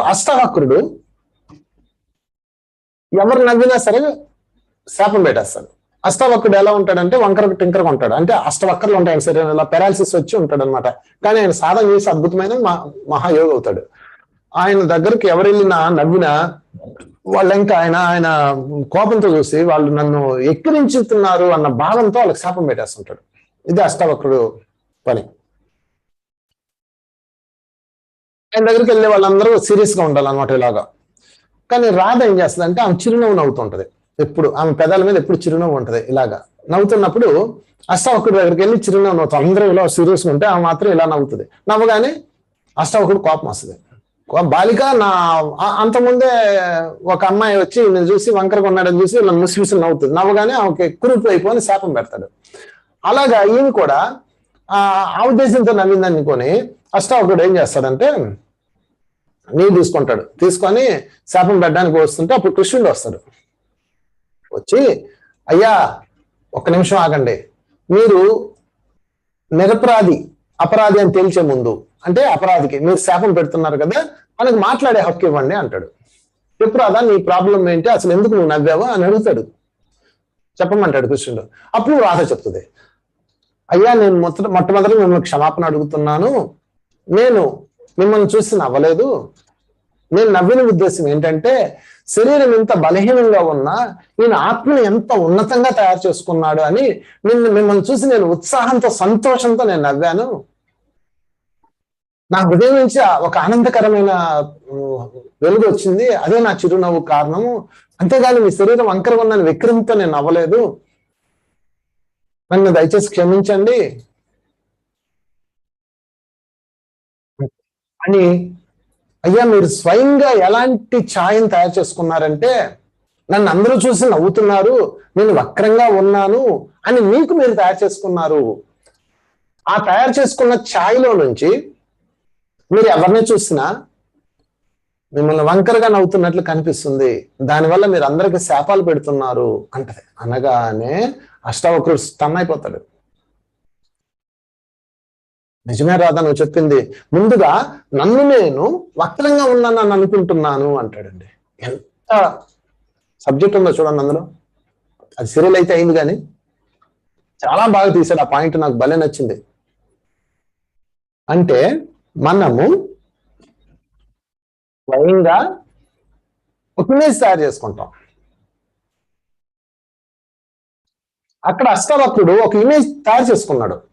అష్టవక్రుడు. ఎవరు నవ్వినా సరే శాపం పెట్టేస్తాడు. అష్టవక్రుడు ఎలా ఉంటాడంటే వంకర టింకరగా ఉంటాడు అంటే అష్టవక్రలు ఉంటాయి సరే ఇలా పెరాలసిస్ వచ్చి ఉంటాడు అనమాట కానీ ఆయన సాధన చేసి అద్భుతమైన మహా- మహాయోగి అవుతాడు ఆయన దగ్గరికి ఎవరు వెళ్ళినా నవ్వినా వాళ్ళ ఇంకా ఆయన ఆయన కోపంతో చూసి వాళ్ళు నన్ను ఎక్కిరించుతున్నారు అన్న భావంతో వాళ్ళకి శాపం పెట్టేస్తుంటాడు. ఇది అష్టవక్రుడు పని. ఆయన దగ్గరికి వెళ్ళే వాళ్ళందరూ సీరియస్గా ఉండాలన్నమాట ఇలాగా. కానీ రాధ ఏం చేస్తుంది అంటే ఆమె చిరునవ్వు నవ్వుతుంటది. ఎప్పుడు ఆమె పెదాల మీద ఎప్పుడు చిరునవ్వు ఉంటది ఇలాగా. నవ్వుతున్నప్పుడు అష్టవకుడి దగ్గరికి వెళ్ళి చిరునవ్వు నవ్వుతాం అందరూ ఇలా సీరియస్ ఉంటే ఆమె మాత్రం ఇలా నవ్వుతుంది. నవ్వగానే అష్టవకుడు కోపం వస్తుంది. కో- బాలిక నా అంతకుముందే ఒక అమ్మాయి వచ్చి నేను చూసి వంకరగా ఉన్నాడని చూసి ఇలా ముసి నవ్వుతుంది. నవ్వగానే ఆమెకి కురుపు అయిపోయి శాపం పెడతాడు. అలాగా ఈయన కూడా ఆ ఉద్దేశంతో నవ్వింది అనుకొని అష్టావకుడు ఏం చేస్తాడంటే నీళ్ళు తీసుకుంటాడు. తీసుకొని శాపం పెట్టడానికి వస్తుంటే అప్పుడు కృష్ణుడు వస్తాడు. వచ్చి అయ్యా ఒక్క నిమిషం ఆగండి. మీరు నిరపరాధి అపరాధి అని తేల్చే ముందు అంటే అపరాధికి మీరు శాపం పెడుతున్నారు కదా మనకు మాట్లాడే హక్కు ఇవ్వండి అంటాడు. చెప్పురాదా నీ ప్రాబ్లం ఏంటి? అసలు ఎందుకు నువ్వు నవ్వావు? అని అడుగుతాడు. చెప్పమంటాడు కృష్ణుడు. అప్పుడు రాధ చెప్తుంది. అయ్యా నేను మొట్ట మొట్టమొదటి మిమ్మల్ని క్షమాపణ అడుగుతున్నాను. నేను మిమ్మల్ని చూసి నవ్వలేదు. నేను నవ్విన ఉద్దేశం ఏంటంటే శరీరం ఎంత బలహీనంగా ఉన్నా ఈయన ఆత్మని ఎంత ఉన్నతంగా తయారు చేసుకున్నాడు అని నిన్ను మిమ్మల్ని చూసి నేను ఉత్సాహంతో సంతోషంతో నేను నవ్వాను. నా హృదయం నుంచి ఒక ఆనందకరమైన వెలుగు వచ్చింది. అదే నా చిరునవ్వు కారణము. అంతేగాని మీ శరీరం అంకరం ఉన్న విక్రమంతో నేను నవ్వలేదు. నన్ను దయచేసి క్షమించండి. అని అయ్యా మీరు స్వయంగా ఎలాంటి ఛాయను తయారు చేసుకున్నారంటే నన్ను అందరూ చూసి నవ్వుతున్నారు నేను వక్రంగా ఉన్నాను అని మీకు మీరు తయారు చేసుకున్నారు. ఆ తయారు చేసుకున్న ఛాయలో నుంచి మీరు ఎవరిని చూసినా మిమ్మల్ని వంకరగా నవ్వుతున్నట్లు కనిపిస్తుంది. దానివల్ల మీరు అందరికి శాపాలు పెడుతున్నారు అంటది. అనగానే అష్టావక్రుడు స్టన్ అయిపోతాడు నిజమే రాదా నువ్వు చెప్పింది. ముందుగా నన్ను నేను వక్రంగా ఉన్నానని అనుకుంటున్నాను అంటాడండి. ఎంత సబ్జెక్ట్ ఉందో చూడండి అందులో. అది సీరియల్ అయితే అయింది కానీ చాలా బాగా తీశాడు ఆ పాయింట్ నాకు భలే నచ్చింది. అంటే మనము స్వయంగా ఒక ఇమేజ్ తయారు చేసుకుంటాం. అక్కడ అష్టవక్రుడు ఒక ఇమేజ్ తయారు చేసుకున్నాడు.